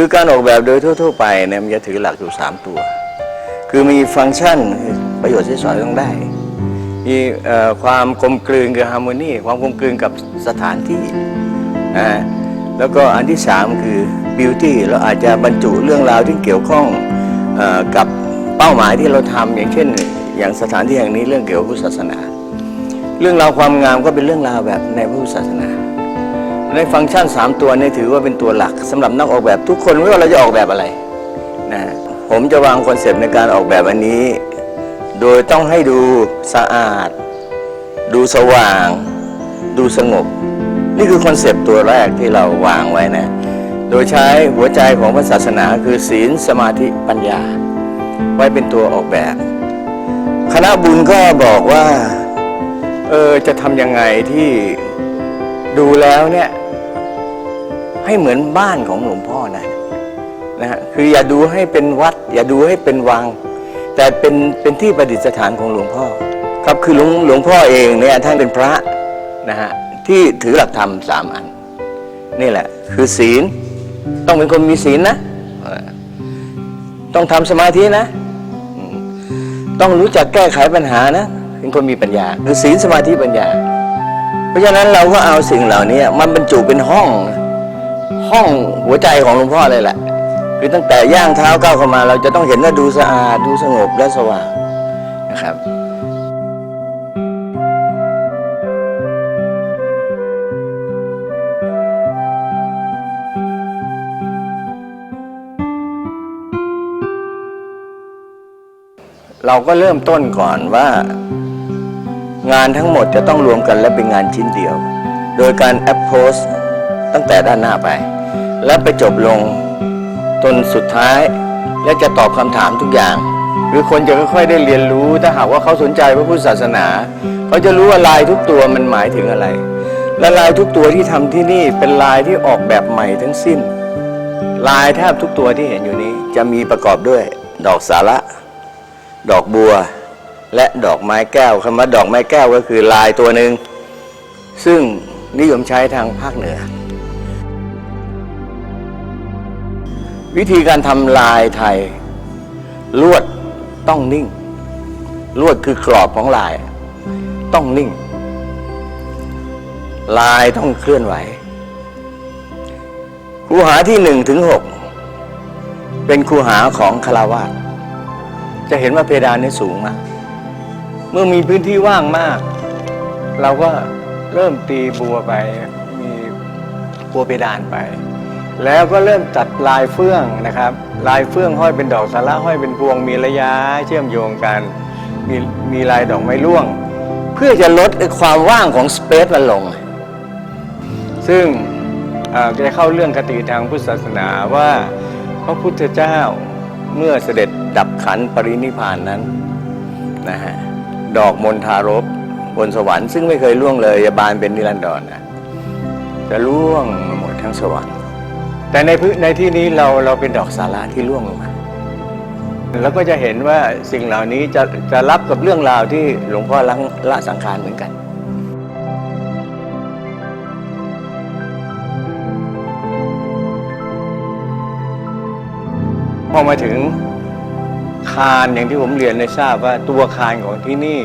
คือการออกแบบโดยทั่ว ๆ ไปเนี่ยมันจะถือหลักอยู่ 3 ตัว คือมีฟังก์ชันคือประโยชน์ใช้สอยต้องได้ มีความกลมกลืนคือฮาร์โมนีความกลมกลืนกับสถานที่นะแล้วก็อันที่ 3 คือบิวตี้เราอาจจะบรรจุเรื่องราวที่เกี่ยวข้องอกับเป้าหมายที่เราทำอย่างเช่น อย่างสถานที่แห่งนี้เรื่องเกี่ยวกับพุทธศาสนา เรื่องราวความงามก็เป็นเรื่องราวแบบในพุทธศาสนา ในฟังก์ชัน 3 ตัวนี้ถือว่าเป็นตัวหลักสำหรับนักออกแบบทุกคนไม่ว่าเราจะออกแบบอะไรนะผมจะวางคอนเซปต์ในการออกแบบอันนี้ โดยต้องให้ดูสะอาด ดูสว่าง ดูสงบ นี่คือคอนเซปต์ตัวแรกที่เราวางไว้นะ โดยใช้หัวใจของพระศาสนาคือศีลสมาธิปัญญา ไว้เป็นตัวออกแบบ คณะบุญก็บอกว่าเออจะทำยังไงที่ดูแล้วเนี่ย ให้เหมือนบ้านของหลวงพ่อนะนะฮะคืออย่าดูให้เป็นวัด อย่าดูให้เป็นวัง แต่เป็นเป็นที่ประดิษฐานของหลวงพ่อ ครับคือหลวงหลวงพ่อเองเนี่ยท่านเป็นพระนะฮะที่ถือหลักธรรมสามอัน นี่แหละ คือศีลต้องเป็นคนมีศีลนะ ต้องทำสมาธินะ ต้องรู้จักแก้ไขปัญหานะเป็นคนมีปัญญา คือศีลสมาธิปัญญา เพราะฉะนั้นเราก็เอาสิ่งเหล่านี้มันบรรจุเป็นห้อง ห้องหัวใจของหลวงพ่อเลยแหละ คือตั้งแต่ย่างเท้าก้าวเข้ามาเราจะต้องเห็นว่าดูสะอาดดูสงบและสว่างนะครับเราก็เริ่มต้นก่อนว่า งานทั้งหมดจะต้องรวมกันและเป็นงานชิ้นเดียว โดยการแอปโพส ตั้งแต่ด้านหน้าไป และไปจบลงตนสุดท้าย และจะตอบคำถามทุกอย่าง หรือคนจะค่อยๆได้เรียนรู้ถ้าหากว่าเขาสนใจพระพุทธศาสนา เขาจะรู้ว่าลายทุกตัวมันหมายถึงอะไร และลายทุกตัวที่ทำที่นี่เป็นลายที่ออกแบบใหม่ทั้งสิ้น ลายแทบทุกตัวที่เห็นอยู่นี้จะมีประกอบด้วย ดอกสาระ ดอกบัว และดอกไม้แก้วคำว่าดอกไม้แก้วก็คือลายตัวหนึ่งซึ่งนิยมใช้ทางภาคเหนือ วิธีการทำลายไทย ลวดต้องนิ่ง ลวดคือกรอบของลาย ต้องนิ่ง ลายต้องเคลื่อนไหวครูหาที่หนึ่งถึงหกเป็นครูหาของคาราวาสจะเห็นว่าเพดานนี้สูงมากเมื่อมีพื้นที่ว่างมาก เราก็เริ่มตีบัวไป มีบัวเพดานไป แล้วก็เริ่มตัดลายเฟื่องนะครับ ลายเฟื่องห้อยเป็นดอกสาระห้อยเป็นพวงมีระยะเชื่อมโยงกันมีมีลายดอกไม้ร่วง เพื่อจะลดความว่างของสเปซมันลง ซึ่งจะเข้าเรื่องคติทางพุทธศาสนาว่าพระพุทธเจ้าเมื่อเสด็จดับขันปรินิพานนั้นนะฮะดอกมณฑารบบนสวรรค์ซึ่งไม่เคยล่วงเลยบานเป็นนิรันดรนะจะล่วงหมดทั้งสวรรค์ แต่ในพื้นในที่นี้เราเราเป็นดอกสาระที่ร่วงลงมาแล้วก็จะเห็นว่าสิ่งเหล่านี้จะจะรับกับเรื่องราวที่หลวงพ่อละละสังขารเหมือนกันพอมาถึงคานอย่างที่ผมเรียนได้ทราบว่าตัวคานของที่นี่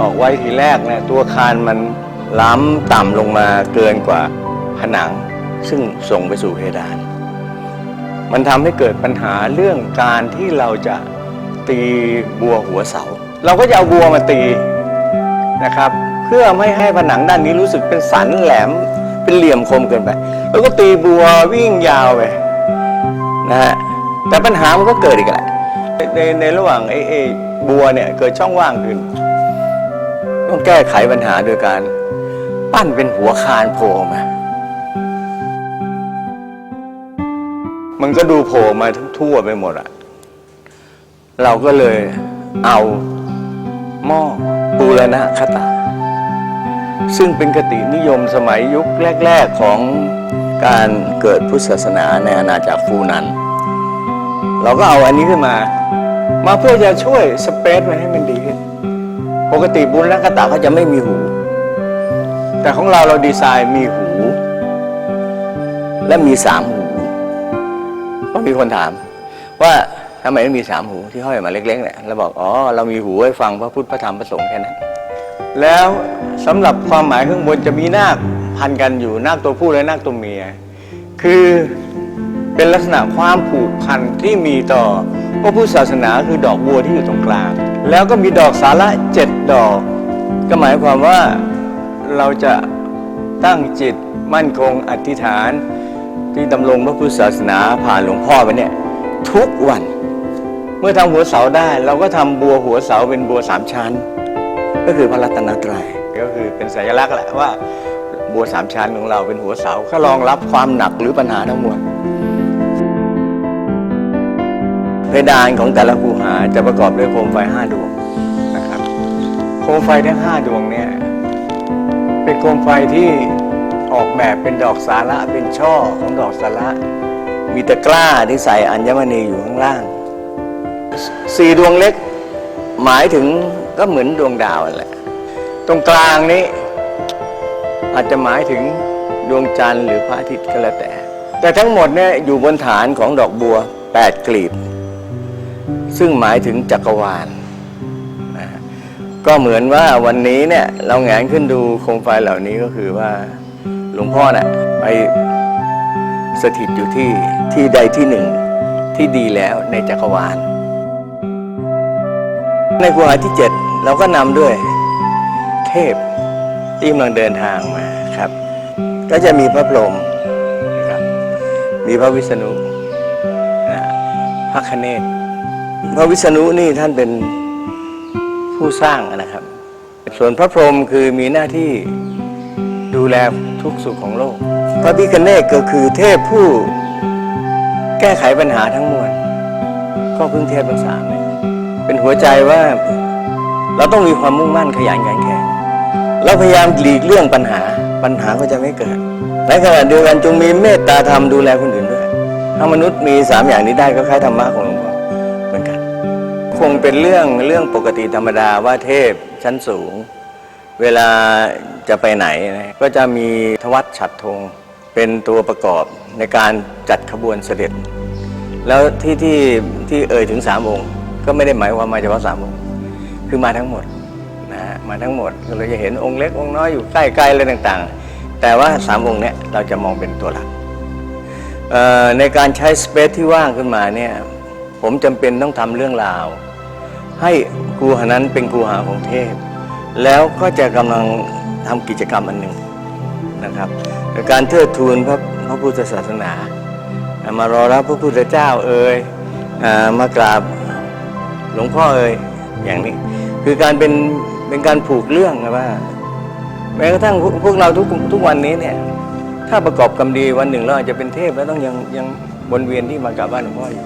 ออกไว้ทีแรกนะตัวคานมันล้ำต่ำลงมาเกินกว่าผนัง ซึ่งส่งไปสู่เพดาน มันทำให้เกิดปัญหาเรื่องการที่เราจะตีบัวหัวเสา เราก็จะเอาบัวมาตีนะครับ เพื่อไม่ให้ผนังด้านนี้รู้สึกเป็นสันแหลมเป็นเหลี่ยมคมเกินไป แล้วก็ตีบัววิ่งยาวไปนะฮะแต่ปัญหามันก็เกิดอีกแหละในในระหว่างไอ้ไอ้บัวเนี่ยเกิดช่องว่างขึ้น ต้องแก้ไขปัญหาโดยการปั้นเป็นหัวคานโผล่มา มันก็ดูโผล่มาทั้งทั่วไปหมดอะเราก็เลยเอาหม้อปูรณะคตาซึ่งเป็นกตินิยมสมัยยุคแรก ๆของการเกิดพุทธศาสนาในอาณาจักรฟูนัน เราก็เอาอันนี้ขึ้นมา มาเพื่อจะช่วยสเปซมันให้มันดีขึ้น ปกติบุญและคตาเขาจะไม่มีหู แต่ของเราเราดีไซน์มีหู และมีสามหู ก็มีคนถาม ว่าทำไมไม่มีสามหูที่ห้อยมาเล็กๆเนี่ยเราบอกอ๋อเรามีหูไว้ฟังพระพุทธพระธรรมพระสงฆ์แค่นั้นแล้วสำหรับความหมายข้างบนจะมีนาคพันกันอยู่นาคตัวผู้และนาคตัวเมีย คือเป็นลักษณะความผูกพันที่มีต่อพระพุทธศาสนาคือดอกบัวที่อยู่ตรงกลาง แล้วก็มีดอกสาระเจ็ดดอก ก็หมายความว่าเราจะตั้งจิตมั่นคงอธิษฐาน ที่ดำรงพระพุทธศาสนาผ่านหลวงพ่อไปเนี่ยทุกวัน เมื่อทำหัวเสาได้ เราก็ทำบัวหัวเสาเป็นบัวสามชั้น ก็คือพระรัตนตรัยก็คือเป็นสัญลักษณ์แหละว่าบัวสามชั้นของเราเป็นหัวเสาก็รองรับความหนักหรือปัญหาทั้งมวลเพดานของแต่ละคูหาจะประกอบด้วยโคมไฟห้าดวงนะครับโคมไฟทั้งห้าดวงเนี่ยเป็นโคมไฟที่ ออกแบบเป็นดอกสาระเป็นช่อของดอกสาระมีตะกร้าที่ใส่อัญมณีอยู่ข้างล่างสี่ดวงเล็กหมายถึงก็เหมือนดวงดาวนั่นแหละ ตรงกลางนี้ อาจจะหมายถึงดวงจันทร์หรือพระอาทิตย์ก็แล้วแต่ แต่ทั้งหมดเนี่ยอยู่บนฐานของดอกบัวแปดกลีบ ซึ่งหมายถึงจักรวาลก็เหมือนว่าวันนี้เนี่ยเราแงนขึ้นดูโคมไฟเหล่านี้ก็คือว่า หลวงพ่อเนี่ยไปสถิตอยู่ที่ที่ใดที่หนึ่งที่ดีแล้วในจักรวาล ในคูหาที่เจ็ดเราก็นำด้วยเทพที่กำลังเดินทางมาครับ ก็จะมีพระพรหมนะครับมีพระวิษณุนะพระคเนศพระวิษณุนี่ท่านเป็นผู้สร้างนะครับ ส่วนพระพรหมคือมีหน้าที่ดูแล ทุกสุขของโลก พระพิคเนศก็คือเทพผู้แก้ไขปัญหาทั้งมวลก็พึ่งเทพทั้งสามเนี่เป็นหัวใจว่าเราต้องมีความมุ่งมั่นขยันขันแข็งเราพยายามหลีกเลี่ยงปัญหาปัญหาก็จะไม่เกิดในขณะเดียวกันจงมีเมตตาธรรมดูแลคนอื่นด้วยถ้ามนุษย์มีสามอย่างนี้ได้ก็คล้ายธรรมะของหลวงพ่อเหมือนกัน คงเป็นเรื่องเรื่องปกติธรรมดาว่าเทพชั้นสูง เวลาจะไปไหนนะก็จะมีทวัตฉัดธงเป็นตัวประกอบในการจัดขบวนเสด็จ แล้วที่ที่ที่เอ่ยถึงสามองค์ ก็ไม่ได้หมายความมาเฉพาะสามองค์ คือมาทั้งหมดนะฮะมาทั้งหมดก็เลยจะเห็นองค์เล็กองค์น้อยอยู่ใกล้ๆอะไรต่างๆ แต่ว่าสามองค์เนี้ยเราจะมองเป็นตัวหลักในการใช้สเปซที่ว่างขึ้นมาเนี่ยผมจำเป็นต้องทำเรื่องราว ให้ครูหานั้นเป็นครูหาของเทพ แล้วก็จะกำลังทำกิจกรรมอันหนึ่งนะครับการเทิดทูนพระพระพุทธศาสนา มารอรับพระพุทธเจ้าเอ่ยอมากราบหลวงพ่อเอ่ยอย่างนี้ คือการเป็นเป็นการผูกเรื่องนะว่าแม้กระทั่งพวกเราทุกทุกวันนี้เนี่ยถ้าประกอบกรรมดีวันหนึ่งเราอาจจะเป็นเทพแล้วต้องยังยังวนเวียนที่มากราบไหว้หลวงพ่ออยู่